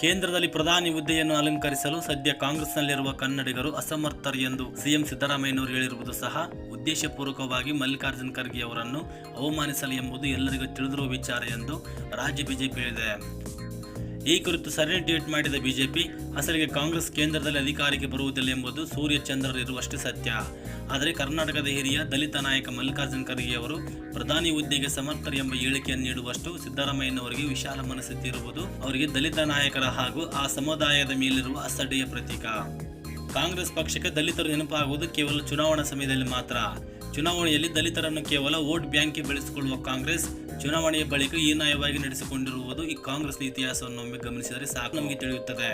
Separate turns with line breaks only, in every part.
ಕೇಂದ್ರದಲ್ಲಿ ಪ್ರಧಾನಿ ಹುದ್ದೆಯನ್ನು ಅಲಂಕರಿಸಲು ಸದ್ಯ ಕಾಂಗ್ರೆಸ್ನಲ್ಲಿರುವ ಕನ್ನಡಿಗರು ಅಸಮರ್ಥರು ಎಂದು ಸಿಎಂ ಸಿದ್ದರಾಮಯ್ಯನವರು ಹೇಳಿರುವುದು ಸಹ ಉದ್ದೇಶಪೂರ್ವಕವಾಗಿ ಮಲ್ಲಿಕಾರ್ಜುನ್ ಖರ್ಗೆ ಅವರನ್ನು ಅವಮಾನಿಸಲಿ ಎಂಬುದು ಎಲ್ಲರಿಗೂ ತಿಳಿದಿರುವ ವಿಚಾರ ಎಂದು ರಾಜ್ಯ ಬಿಜೆಪಿ ಹೇಳಿದೆ. ಈ ಕುರಿತು ಸರಣಿ ಟ್ವೀಟ್ ಮಾಡಿದ ಬಿಜೆಪಿ, ಅಸಲಿಗೆ ಕಾಂಗ್ರೆಸ್ ಕೇಂದ್ರದಲ್ಲಿ ಅಧಿಕಾರಕ್ಕೆ ಬರುವುದಿಲ್ಲ ಎಂಬುದು ಸೂರ್ಯ ಚಂದ್ರರು ಇರುವಷ್ಟೇ ಸತ್ಯ. ಆದರೆ ಕರ್ನಾಟಕದ ಹಿರಿಯ ದಲಿತ ನಾಯಕ ಮಲ್ಲಿಕಾರ್ಜುನ ಖರ್ಗೆ ಅವರು ಪ್ರಧಾನಿ ಹುದ್ದೆಗೆ ಸಮರ್ಥರು ಎಂಬ ಹೇಳಿಕೆಯನ್ನು ನೀಡುವಷ್ಟು ಸಿದ್ದರಾಮಯ್ಯನವರಿಗೆ ವಿಶಾಲ ಮನಸ್ಥಿತಿ ಇರುವುದು ಅವರಿಗೆ ದಲಿತ ನಾಯಕರ ಹಾಗೂ ಆ ಸಮುದಾಯದ ಮೇಲಿರುವ ಅಸಡ್ಡೆಯ ಪ್ರತೀಕ. ಕಾಂಗ್ರೆಸ್ ಪಕ್ಷಕ್ಕೆ ದಲಿತರು ನೆನಪಾಗುವುದು ಕೇವಲ ಚುನಾವಣಾ ಸಮಯದಲ್ಲಿ ಮಾತ್ರ. ಚುನಾವಣೆಯಲ್ಲಿ ದಲಿತರನ್ನು ಕೇವಲ ವೋಟ್ ಬ್ಯಾಂಕ್ಗೆ ಬೆಳೆಸಿಕೊಳ್ಳುವ ಕಾಂಗ್ರೆಸ್ ಚುನಾವಣೆಯ ಬಳಿಕ ಈ ನಯವಾಗಿ ನಡೆಸಿಕೊಂಡಿರುವುದು ಈ ಕಾಂಗ್ರೆಸ್ನ ಇತಿಹಾಸವನ್ನು ಒಮ್ಮೆ ಗಮನಿಸಿದರೆ ಸಾಕು ನಮಗೆ ತಿಳಿಯುತ್ತದೆ.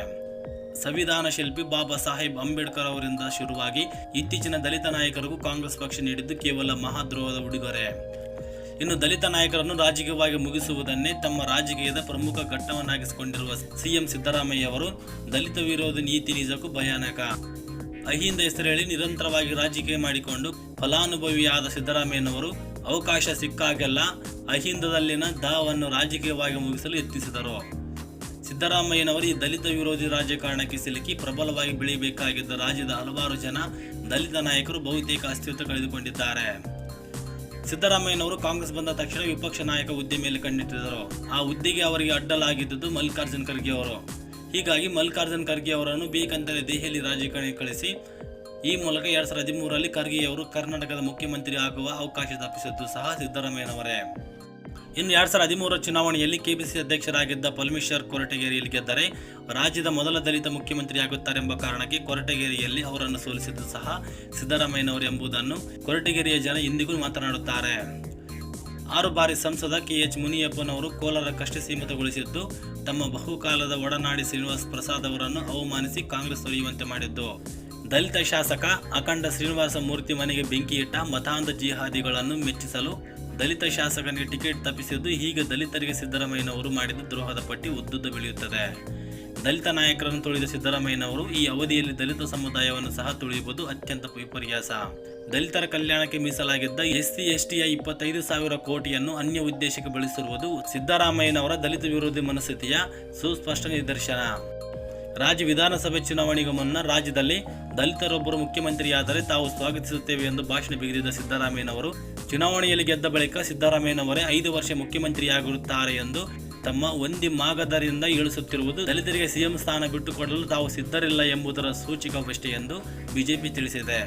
ಸಂವಿಧಾನ ಶಿಲ್ಪಿ ಬಾಬಾ ಸಾಹೇಬ್ ಅಂಬೇಡ್ಕರ್ ಅವರಿಂದ ಶುರುವಾಗಿ ಇತ್ತೀಚಿನ ದಲಿತ ನಾಯಕರಿಗೂ ಕಾಂಗ್ರೆಸ್ ಪಕ್ಷ ನೀಡಿದ್ದು ಕೇವಲ ಮಹಾದ್ರೋಹದ ಉಡುಗೊರೆ. ಇನ್ನು ದಲಿತ ನಾಯಕರನ್ನು ರಾಜಕೀಯವಾಗಿ ಮುಗಿಸುವುದನ್ನೇ ತಮ್ಮ ರಾಜಕೀಯದ ಪ್ರಮುಖ ಘಟ್ಟವನ್ನಾಗಿಸಿಕೊಂಡಿರುವ ಸಿಎಂ ಸಿದ್ದರಾಮಯ್ಯ ಅವರು ದಲಿತ ವಿರೋಧಿ ನೀತಿ ನಿಜಕ್ಕೂ ಭಯಾನಕ. ಅಹಿಂದ ಹೆಸರು ಹೇಳಿ ನಿರಂತರವಾಗಿ ರಾಜಕೀಯ ಮಾಡಿಕೊಂಡು ಫಲಾನುಭವಿಯಾದ ಸಿದ್ದರಾಮಯ್ಯನವರು ಅವಕಾಶ ಸಿಕ್ಕಾಗೆಲ್ಲ ಅಹಿಂದದಲ್ಲಿನ ದಾವನ್ನು ರಾಜಕೀಯವಾಗಿ ಮುಗಿಸಲು ಯತ್ನಿಸಿದರು. ಸಿದ್ದರಾಮಯ್ಯನವರು ಈ ದಲಿತ ವಿರೋಧಿ ರಾಜಕಾರಣಕ್ಕೆ ಸಿಲುಕಿ ಪ್ರಬಲವಾಗಿ ಬೆಳೆಯಬೇಕಾಗಿದ್ದ ರಾಜ್ಯದ ಹಲವಾರು ಜನ ದಲಿತ ನಾಯಕರು ಬಹುತೇಕ ಅಸ್ತಿತ್ವ ಕಳೆದುಕೊಂಡಿದ್ದಾರೆ. ಸಿದ್ದರಾಮಯ್ಯನವರು ಕಾಂಗ್ರೆಸ್ ಬಂದ ತಕ್ಷಣ ವಿಪಕ್ಷ ನಾಯಕ ಹುದ್ದೆ ಮೇಲೆ ಕಣ್ಣಿಟ್ಟಿದ್ದರು. ಆ ಹುದ್ದೆಗೆ ಅವರಿಗೆ ಅಡ್ಡಲಾಗಿದ್ದುದು ಮಲ್ಲಿಕಾರ್ಜುನ್ ಖರ್ಗೆ ಅವರು. ಹೀಗಾಗಿ ಮಲ್ಲಿಕಾರ್ಜುನ್ ಖರ್ಗೆ ಅವರನ್ನು ಬೇಕಂತಲೇ ದೆಹಲಿ ರಾಜಕಾರಣಿ ಕಳಿಸಿ, ಈ ಮೂಲಕ ಎರಡು ಸಾವಿರದ ಹದಿಮೂರರಲ್ಲಿ ಖರ್ಗೆಯವರು ಕರ್ನಾಟಕದ ಮುಖ್ಯಮಂತ್ರಿ ಆಗುವ ಅವಕಾಶ ತಪ್ಪಿಸಿದ್ದು ಸಹ ಸಿದ್ದರಾಮಯ್ಯನವರೇ. ಇನ್ನು ಎರಡ್ ಸಾವಿರದ ಹದಿಮೂರರ ಚುನಾವಣೆಯಲ್ಲಿ ಕೆಪಿಸಿ ಅಧ್ಯಕ್ಷರಾಗಿದ್ದ ಪರಮೇಶ್ವರ್ ಕೊರಟಗೇರಿಯಲ್ಲಿ ಗೆದ್ದರೆ ರಾಜ್ಯದ ಮೊದಲ ದಲಿತ ಮುಖ್ಯಮಂತ್ರಿಯಾಗುತ್ತಾರೆಂಬ ಕಾರಣಕ್ಕೆ ಕೊರಟಗೆರೆಯಲ್ಲಿ ಅವರನ್ನು ಸೋಲಿಸಿದ್ದು ಸಹ ಸಿದ್ದರಾಮಯ್ಯನವರು ಎಂಬುದನ್ನು ಕೊರಟಗೆರೆಯ ಜನ ಇಂದಿಗೂ ಮಾತನಾಡುತ್ತಾರೆ. ಆರು ಬಾರಿ ಸಂಸದ ಕೆ ಎಚ್ ಮುನಿಯಪ್ಪನವರು ಕಷ್ಟ ಸೀಮಿತಗೊಳಿಸಿದ್ದು, ತಮ್ಮ ಬಹುಕಾಲದ ಒಡನಾಡಿ ಶ್ರೀನಿವಾಸ್ ಪ್ರಸಾದ್ ಅವರನ್ನು ಅವಮಾನಿಸಿ ಕಾಂಗ್ರೆಸ್ ತೊರೆಯುವಂತೆ ಮಾಡಿದ್ದು. ದಲಿತ ಶಾಸಕ ಅಖಂಡ ಶ್ರೀನಿವಾಸ ಮೂರ್ತಿ ಮನೆಗೆ ಬೆಂಕಿ ಇಟ್ಟ ಮತಾಂಧ ಜಿಹಾದಿಗಳನ್ನು ಮೆಚ್ಚಿಸಲು ದಲಿತ ಶಾಸಕನಿಗೆ ಟಿಕೆಟ್ ತಪ್ಪಿಸಿದ್ದು ಹೀಗೆ ದಲಿತರಿಗೆ ಸಿದ್ದರಾಮಯ್ಯನವರು ಮಾಡಿದ ದ್ರೋಹದ ಪಟ್ಟಿ ಉದ್ದುದ್ದ ಬೆಳೆಯುತ್ತದೆ ದಲಿತ ನಾಯಕರನ್ನು ತುಳಿದ ಸಿದ್ದರಾಮಯ್ಯನವರು ಈ ಅವಧಿಯಲ್ಲಿ ದಲಿತ ಸಮುದಾಯವನ್ನು ಸಹ ತುಳಿಯುವುದು ಅತ್ಯಂತ ವಿಪರ್ಯಾಸ. ದಲಿತರ ಕಲ್ಯಾಣಕ್ಕೆ ಮೀಸಲಾಗಿದ್ದ ಎಸ್ಸಿ, ಎಸ್ಟಿಯ ಇಪ್ಪತ್ತೈದು ಸಾವಿರ ಕೋಟಿಯನ್ನು ಅನ್ಯ ಉದ್ದೇಶಕ್ಕೆ ಬಳಸಿರುವುದು ಸಿದ್ದರಾಮಯ್ಯನವರ ದಲಿತ ವಿರೋಧಿ ಮನಸ್ಥಿತಿಯ ಸುಸ್ಪಷ್ಟ ನಿದರ್ಶನ. ರಾಜ್ಯ ವಿಧಾನಸಭೆ ಚುನಾವಣೆಗೂ ಮುನ್ನ ರಾಜ್ಯದಲ್ಲಿ ದಲಿತರೊಬ್ಬರು ಮುಖ್ಯಮಂತ್ರಿಯಾದರೆ ತಾವು ಸ್ವಾಗತಿಸುತ್ತೇವೆ ಎಂದು ಭಾಷಣ ಬಿಗಿದಿದ್ದ ಸಿದ್ದರಾಮಯ್ಯನವರು, ಚುನಾವಣೆಯಲ್ಲಿ ಗೆದ್ದ ಬಳಿಕ ಸಿದ್ದರಾಮಯ್ಯನವರೇ ಐದು ವರ್ಷ ಮುಖ್ಯಮಂತ್ರಿಯಾಗಿರುತ್ತಾರೆ ಎಂದು ತಮ್ಮ ಒಂದಿ ಮಾಗದರಿಂದ ಇಳಿಸುತ್ತಿರುವುದು ದಲಿತರಿಗೆ ಸಿಎಂ ಸ್ಥಾನ ಬಿಟ್ಟುಕೊಡಲು ತಾವು ಸಿದ್ಧರಿಲ್ಲ ಎಂಬುದರ ಸೂಚಕವಷ್ಟೇ ಎಂದು ಬಿಜೆಪಿ ತಿಳಿಸಿದೆ.